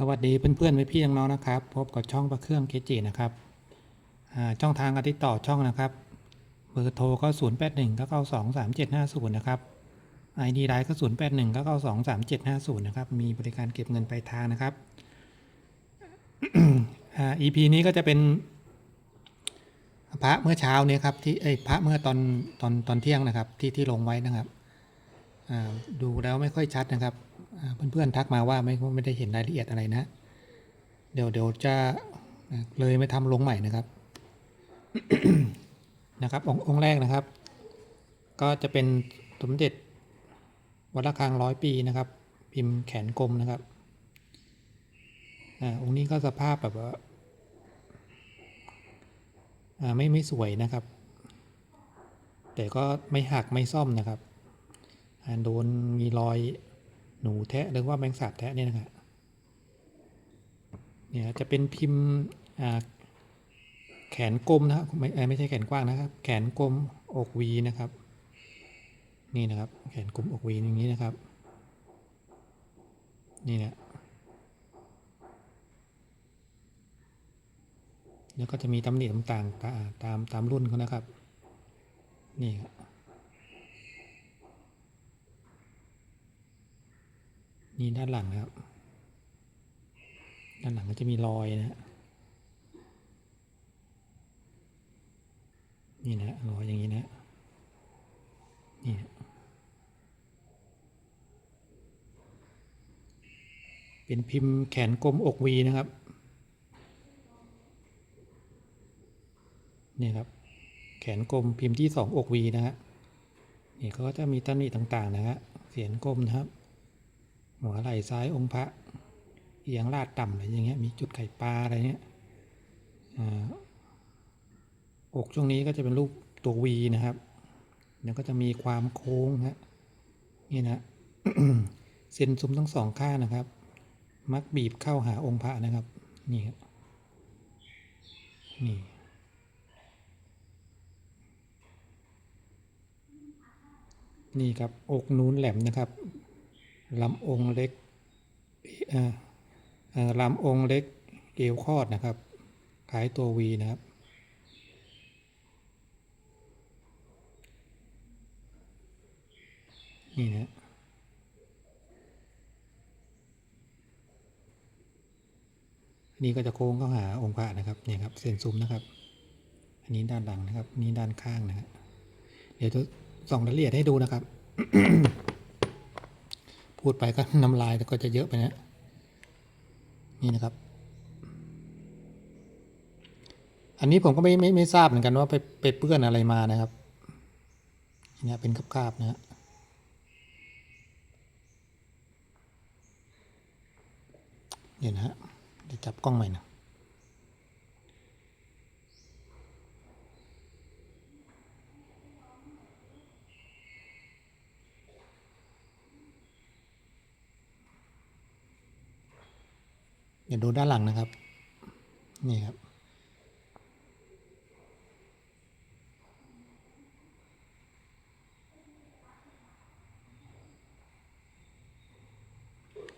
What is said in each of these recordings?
สวัสดีเพื่อนๆพี่ๆน้องๆนะครับ พบกับช่องประเครื่องเคจินะครับช่องทางการติดต่อช่องนะครับ เบอร์โทรก็ 0 8 1 9 9 2 3 7 5 0 นะครับ ID ไลน์ก็ 0 8 1 9 9 2 3 7 5 0 นะครับ มีบริการเก็บเงินปลายทางนะครับอ่า EP นี้ก็จะเป็น พระเมื่อเช้าเนี่ยครับที่เอ้ยพระเมื่อตอนตอนตอนเที่ยงนะครับ ที่ที่ลงไว้นะครับดูแล้วไม่ค่อยชัดนะครับ เพื่อนๆทักมาว่าไม่ไม่ได้เห็นรายละเอียดอะไรนะ เดี๋ยวเดี๋ยวจะเลยไม่ทำลงใหม่นะครับนะครับององค์แรกนะครับ ก็จะเป็นสมเด็จวัดระฆังร้อยปีนะครับ พิมพ์แขนกลมนะครับอ่าองค์นี้ก็สภาพแบบว่าอ่าไม่ไม่สวยนะครับ แต่ก็ไม่หักไม่ซ่อมนะครับโดนมีรอย หนูแทะหรือว่าแมงสาบแทะเนี่ยนะครับเนี่ยจะเป็นพิมพ์แขนกลมนะครับไม่ไม่ใช่แขนกว้างนะครับ แขนกลมอกวีนะครับ นี่นะครับ แขนกลมอกวีอย่างนี้นะครับ นี่นี่ยแล้วก็จะมีตำหนิต่างๆตาตามตามรุ่นเขานะครับ นี่ครับ นี่ด้านหลังครับ ด้านหลังก็จะมีรอยนะฮะนี่นะรอยอย่างนี้นะ นี่นะเป็นพิมพ์แขนกลมอกวีนะครับนี่ครับ แขนกลมพิมพ์ที่สองอกวีนะฮะนี่เขาก็จะมีตำหนิต่างๆนะฮะเสียนกลมนะครับ หัวไหล่ซ้ายองค์พระเอียงลาดต่ำอะไรอย่างเงี้ยมีจุดไข่ปลาอะไรเงี้ยอกช่วงนี้ก็จะเป็นรูปตัววีนะครับแล้วก็จะมีความโค้งนะนี่นะเส้นซุ้มทั้งสองข้างนะครับ มักบีบเข้าหาองค์พระนะครับ นี่ครับนี่นี่ครับอกนูนแหลมนะครับ ลำองค์เล็กลำองค์เล็กเอวคอดนะครับคล้ายตัววีนะครับ นี่นะนนี้ก็จะโค้งเข้าหาองค์พระนะครับเนี่ยครับเส้นซุ้มนะครับ อันนี้ด้านหลังนะครับอันนี้ด้านข้างนะครับเดี๋ยวจะส่องรายละเอียดให้ดูนะครับ พูดไปก็น้ำลายแต่ก็จะเยอะไปนะนี่นะครับ อันนี้ผมก็ไม่ไม่ไม่ทราบเหมือนกันว่าไปไปเปื้อนอะไรมานะครับเนี่ยเป็นคราบๆนะฮะเดี๋ยวนะฮะเดี๋ยวจับกล้องใหม่นะ เดี๋ยวดูด้านหลังนะครับ นี่ครับ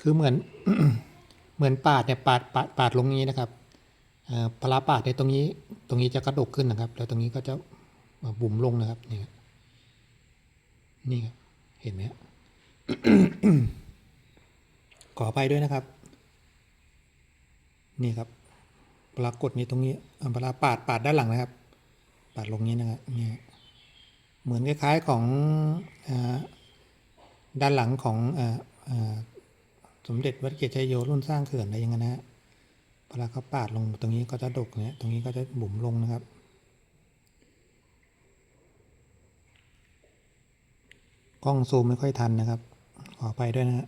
คือเหมือนเหมือนปาดเนี่ยปาดปาดปาดลงนี้นะครับพลาปาดในตรงนี้ตรงนี้จะกระดกขึ้นนะครับ แล้วตรงนี้ก็จะบุ๋มลงนะครับนี่ครับนี่ครับเห็นไหมขออภัยด้วยนะครับ นี่ครับปรากฏนี้ตรงนี้อ่าเวลาปาดปาดด้านหลังนะครับ ปาดลงนี้นะครับเนี่ยเหมือนคล้ายๆของอด้านหลังของออสมเด็จวัดเกียรติชัยโยรุ่นสร้างเขื่อนอะไรอย่างเงี้ยนะฮะเวลาเขาปาดลงตรงนี้ก็จะดกเนี่ยตรงนี้ก็จะบุ๋มลงนะครับกล้องซูมไม่ค่อยทันนะครับ ขอไปด้วยนะฮะ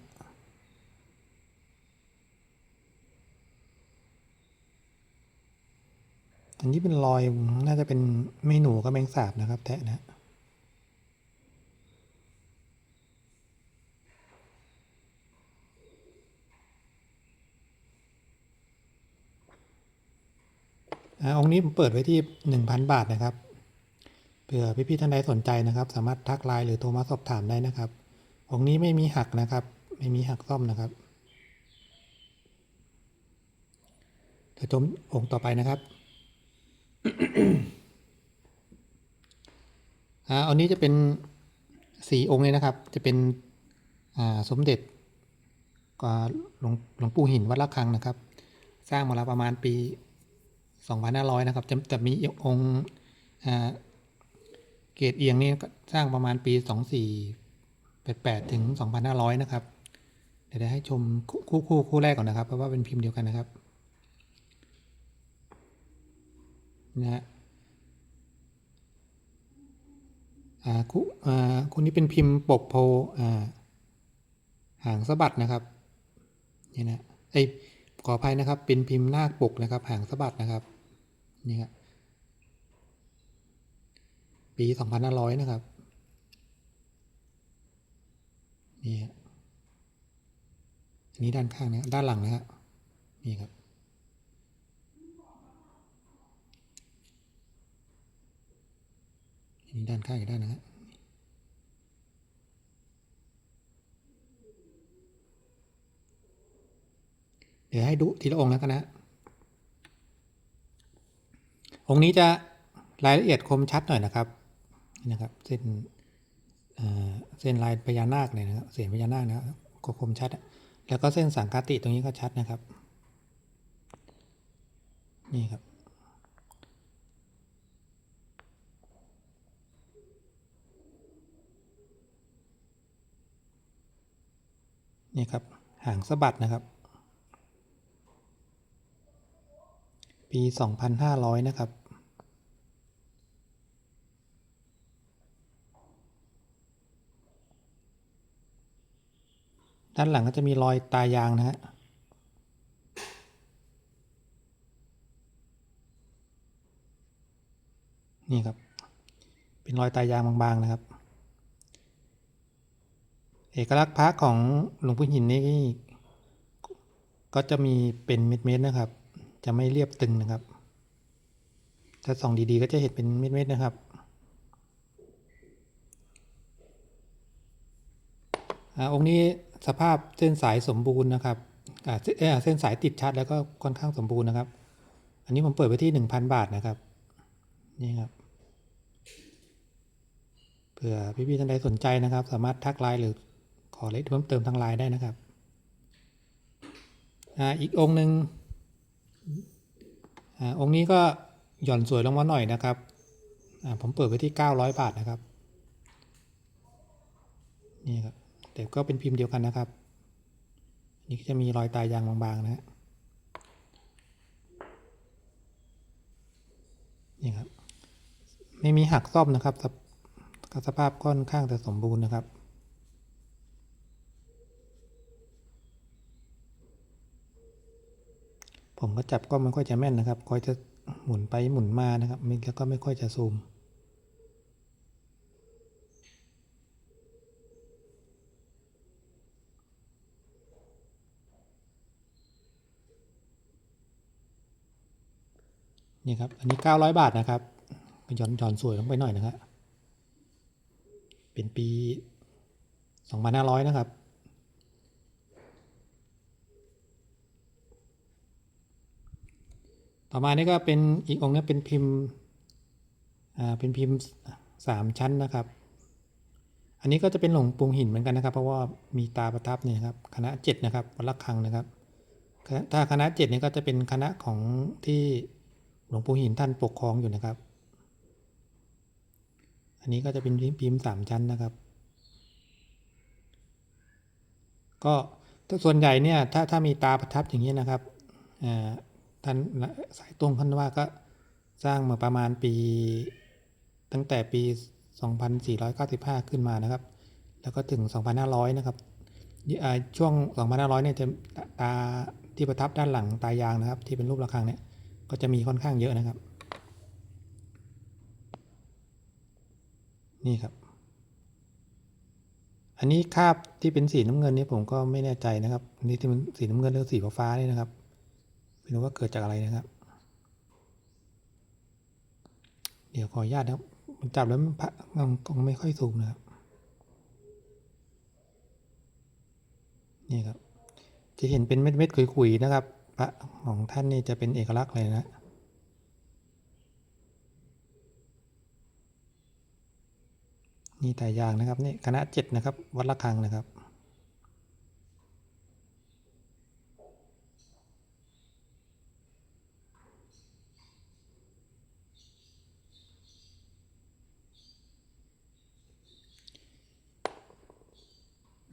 อันนี้เป็นรอยน่าจะเป็นไม่หนูก็แมงสาบนะครับแทะนะอองค์นี้ผมเปิดไว้ที่ 1,000 บาทนะครับ เผื่อพี่ๆท่านใดสนใจนะครับ สามารถทักไลน์หรือโทรมาสอบถามได้นะครับ องค์นี้ไม่มีหักนะครับ ไม่มีหักซ่อมนะครับเดี๋ยวชมองค์ต่อไปนะครับ อ่าอันนี้จะเป็นสี่องค์เลยนะครับ จะเป็นอ่าสมเด็จก็หลวงหลวงปู่หินวัดละคังนะครับ สร้างมาแล้วประมาณปี2500นะครับจะจะมีองค์อ่าเกรดเอียงนี่สร้างประมาณปี 2488 ถึง 2500 นะครับ เดี๋ยวให้ชมคู่คู่คู่แรกก่อนนะครับ เพราะว่าเป็นพิมพ์เดียวกันนะครับ นะฮะอ่าคู่อ่าคู่นี้เป็นพิมพ์ปกโพอ่าหางสะบัดนะครับนี่นะเอ้ขออภัยนะครับ เป็นพิมพ์นาคปกนะครับ หางสะบัดนะครับนี่ครับปี2500นะครับนี่ฮะอันนี้ด้านข้างนะด้านหลังนะฮะนี่ครับ อั นนี้ด้านข้างอีกด้านนะฮะเดี๋ยวให้ดูทีละองค์แล้วกันนะองค์นี้จะรายละเอียดคมชัดหน่อยนะครับนี่นะครับเส้นเส้นลายพญานาคเนี่ยนะครับเสียงพญานาคนะครับก็คมชัด แล้วก็เส้นสังคติตรงนี้ก็ชัดนะครับ นี่ครับ นี่ครับหางสะบัดนะครับ ปี 2,500 นะครับ ด้านหลังก็จะมีรอยตายางนะฮะนี่ครับ เป็นรอยตายางบางๆนะครับ เอกลักษณ์พระของหลวงปู่หินนี่ก็จะมีเป็นเม็ดๆนะครับ จะไม่เรียบตึงนะครับ ถ้าส่องดีๆ ก็จะเห็นเป็นเม็ดๆนะครับอองค์นี้สภาพเส้นสายสมบูรณ์นะครับเส้นสายติดชัดแล้วก็ค่อนข้างสมบูรณ์นะครับ อันนี้ผมเปิดไว้ที่ 1,000 บาทนะครับ นี่ครับ เผื่อพี่ๆท่านใดสนใจนะครับ สามารถทักไลน์หรือ ขอเลขเพิ่มเติมทางไลน์ได้นะครับอ่าอีกองค์หนึ่งอ่าองค์นี้ก็หย่อนสวยลงมาหน่อยนะครับอ่าผมเปิดไว้ที่ 900 บาทนะครับ นี่ครับ แต่ก็เป็นพิมพ์เดียวกันนะครับ นี่ก็จะมีรอยตายยางบางๆนะฮะนี่ครับ ไม่มีหักซ่อมนะครับ สภสภาพค่อนข้างจะสมบูรณ์นะครับ ผมก็จับก็ไม่ค่อยจะแม่นนะครับคอยจะหมุนไปหมุนมานะครับม่แล้วก็ไม่ค่อยจะซูมนี่ครับ อันนี้ 900 บาทนะครับหย่อนหย่อนสวยลงไปหน่อยนะครับ เป็นปี 2500 นะครับ ต่อมานี่ก็เป็นอีกองค์นึงเป็นพิมพ์อ่าเป็นพิมพ์สามชั้นนะครับ อันนี้ก็จะเป็นหลวงปูหินเหมือนกันนะครับ เพราะว่ามีตาประทับเนี่ยครับคณะเจ็ดนะครับวัดละคังนะครับ ถ้าคณะเจ็ดนี่ก็จะเป็นคณะของที่หลวงปู่หินท่านปกครองอยู่นะครับ อันนี้ก็จะเป็นพิมพ์สามชั้นนะครับ ก็ส่วนใหญ่เนี่ยถ้าถ้ามีตาประทับอย่างนี้นะครับอ่า ท่านสายตรงท่านว่าก็สร้างมาประมาณปี ตั้งแต่ปี 2495 ขึ้นมานะครับ แล้วก็ถึง 2500 นะครับอ่าช่วง 2500 เนี่ยจะตาที่ประทับด้านหลังตายางนะครับ ที่เป็นรูประฆังเนี่ยก็จะมีค่อนข้างเยอะนะครับ นี่ครับ อันนี้คาบที่เป็นสีน้ำเงินนี่ผมก็ไม่แน่ใจนะครับนี่ที่มันสีน้ำเงินหรือสีฟ้านี่นะครับ รู้ว่าเกิดจากอะไรนะครับ เดี๋ยวขออนุญาตนะครับมันจับแล้วมันพะมันคงไม่ค่อยซูมนะครับ นี่ครับ จะเห็นเป็นเม็ดๆขุยๆนะครับพระของท่านนี่จะเป็นเอกลักษณ์เลยนะนี่แต่ยางนะครับนี่คณะเจ็ดนะครับ วัดละคังนะครับ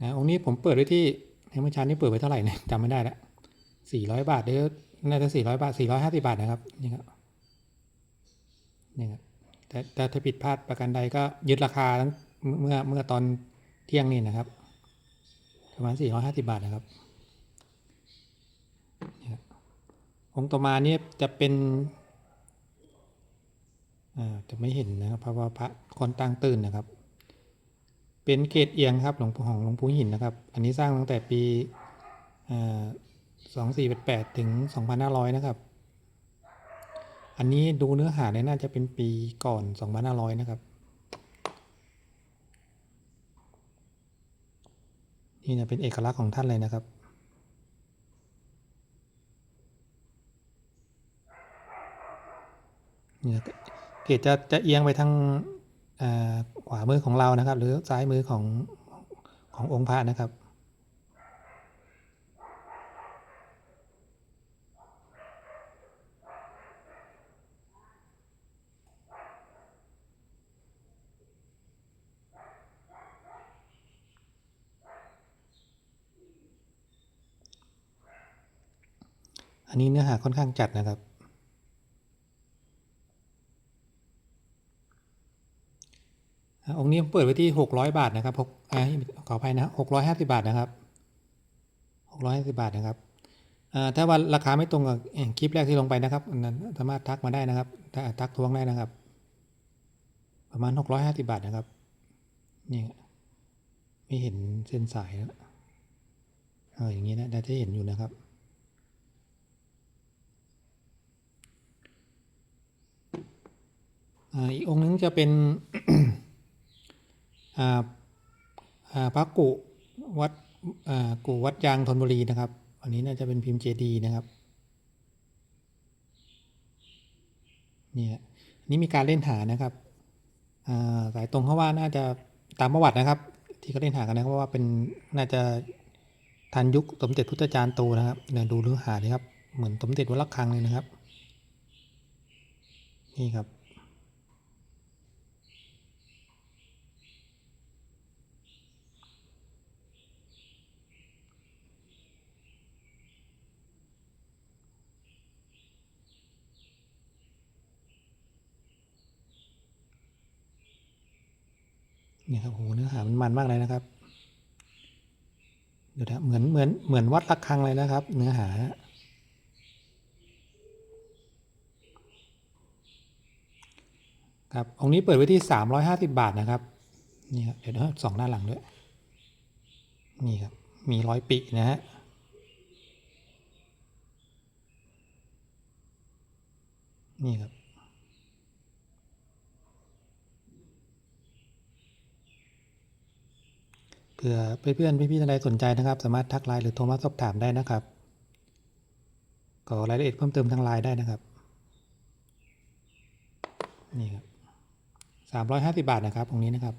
นะองค์นี้ผมเปิดไว้ที่ในเมื่อเช้านี้เปิดไว้เท่าไหร่เนี่ยจำไม่ได้ละสี่ร้อยบาทเดี๋ยวน่าจะสี่ร้อยบาทสี่ร้อยห้าสิบาทนะครับนี่ครับนี่ครับแต่แต่ถ้าผิดพลาดประกันใดก็ยึดราคาตั้งเมื่อเมื่อตอนเที่ยงนี่นะครับประมาณสี่ร้อยห้าสิบาทนะครับนี่ครับองค์ต่อมาเนี่ยจะเป็นอ่าจะไม่เห็นนะครับเพราะว่าพระคนตั้งตื่นนะครับ เป็นเกตเอียงครับหลวงปู่ของหลวงปู่หินนะครับ อันนี้สร้างตั้งแต่ปีสองสี่แปดถึงสองพันห้าร้อยนะครับ อันนี้ดูเนื้อหาเนี่ยน่าจะเป็นปีก่อนสองพันห้าร้อยนะครับ นี่นะเป็นเอกลักษณ์ของท่านเลยนะครับนี่นะเกตจะจะเอียงไปทาง ขวามือของเรานะครับ หรือซ้ายมือของขององค์พระนะครับ อันนี้เนื้อหาค่อนข้างจัดนะครับ งนี้ผมเปิดไว้ที่หกร้อยบาทนะครับหกขออภัยนะหกร้อยห้าสิบาทนะครับหกร้อยห้าสิบาทนะครับถ้าว่าราคาไม่ตรงกับคลิปแรกที่ลงไปนะครับนั้นสามารถทักมาได้นะครับถ้าทักทวงได้นะครับ ประมาณหกร้อยห้าสิบาทนะครับนี่ไม่เห็นเส้นสายแล้วเอออย่างนี้นะได้จะเห็นอยู่นะครับอีกองค์นึงจะเป็น พระกุวัดกุวัดยางธนบุรีนะครับ อันนี้น่าจะเป็นพิมพ์เจดีนะครับเนี่ยนนี้มีการเล่นหานะครับสายตรงเขาว่าน่าจะตามประวัตินะครับ ที่เขาเล่นหากันนะครับว่าเป็นน่าจะทันยุคสมเด็จพุทธจารย์โตนะครับเนี่ยดูเนื้อหาเลยครับ เหมือนสมเด็จวัดระฆังเลยนะครับ นี่ครับ นี่ครับโหเนื้อหามันมันมากเลยนะครับเดี๋ยวนะเหมือนเหมือนเหมือนวัดระฆังเลยนะครับ เนื้อหาครับองค์นี้เปิดไว้ที่สามร้อยห้าสิบาทนะครับนี่ครับเดี๋ยวนะสองด้านหลังด้วยนี่ครับมีร้อยปีนะฮะนี่ครับ ผื่อเพื่อนๆพี่ๆท่านใดสนใจนะครับ สามารถทักไลน์หรือโทรมาสอบถามได้นะครับขอรายละเอียดเพิ่มเติมทางไลน์ได้นะครับนี่ครับสามร้อยห้าสิบาทนะครับตรงนี้นะครับ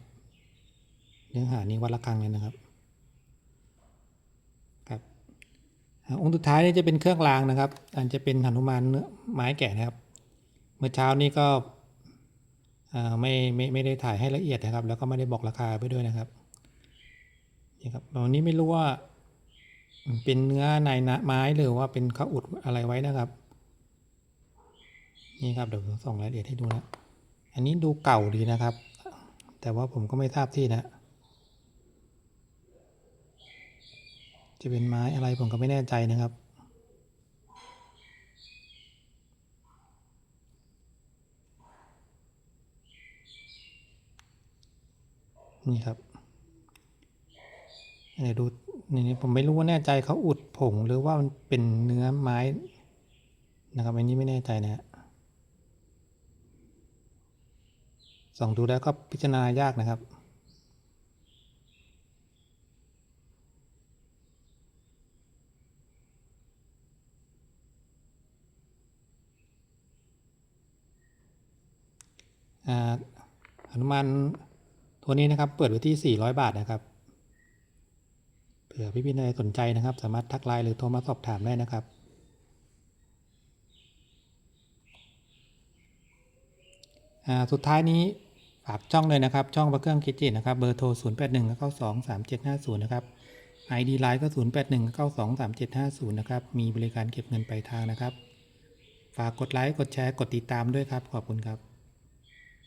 เนื้อหานี้วัดละครังเลยนะครับครับองค์สุดท้ายนี่จะเป็นเครื่องรางนะครับ อันจะเป็นหนุมานเนื้อไม้แกะนะครับ เมื่อเช้านี้ก็อ่าไม่ไม่ไม่ได้ถ่ายให้ละเอียดนะครับ แล้วก็ไม่ได้บอกราคาไปด้วยนะครับ นี่ครับวันนี้ไม่รู้ว่าเป็นเนื้อในนะไม้หรือว่าเป็นเขาอุดอะไรไว้นะครับ นี่ครับเดี๋ยวผมส่งรายละเอียดให้ดูนะอันนี้ดูเก่าดีนะครับ แต่ว่าผมก็ไม่ทราบที่นะ จะเป็นไม้อะไรผมก็ไม่แน่ใจนะครับนี่ครับ เนี่ยดูนี่ผมไม่รู้ว่าแน่ใจเขาอุดผงหรือว่ามันเป็นเนื้อไม้นะครับอันนี้ไม่แน่ใจนะฮะส่องดูแล้วก็พิจารณายากนะครับอหนุมานตัวนี้นะครับ เปิดไว้ที่ 400 บาทนะครับ เผื่อพี่พี่ๆใดสนใจนะครับ สามารถทักไลน์หรือโทรมาสอบถามได้นะครับอ่าสุดท้ายนี้ฝากช่องเลยนะครับ ช่องพระเครื่องคิดจิตนะครับ เบอร์โทร 0 8 1 9 2 3 7 5 0 นะครับ ID ไลน์ก็ 0 8 1 9 2 3 7 5 0 นะครับ มีบริการเก็บเงินปลายทางนะครับ ฝากกดไลค์ กดแชร์ กดติดตามด้วยครับ ขอบคุณครับ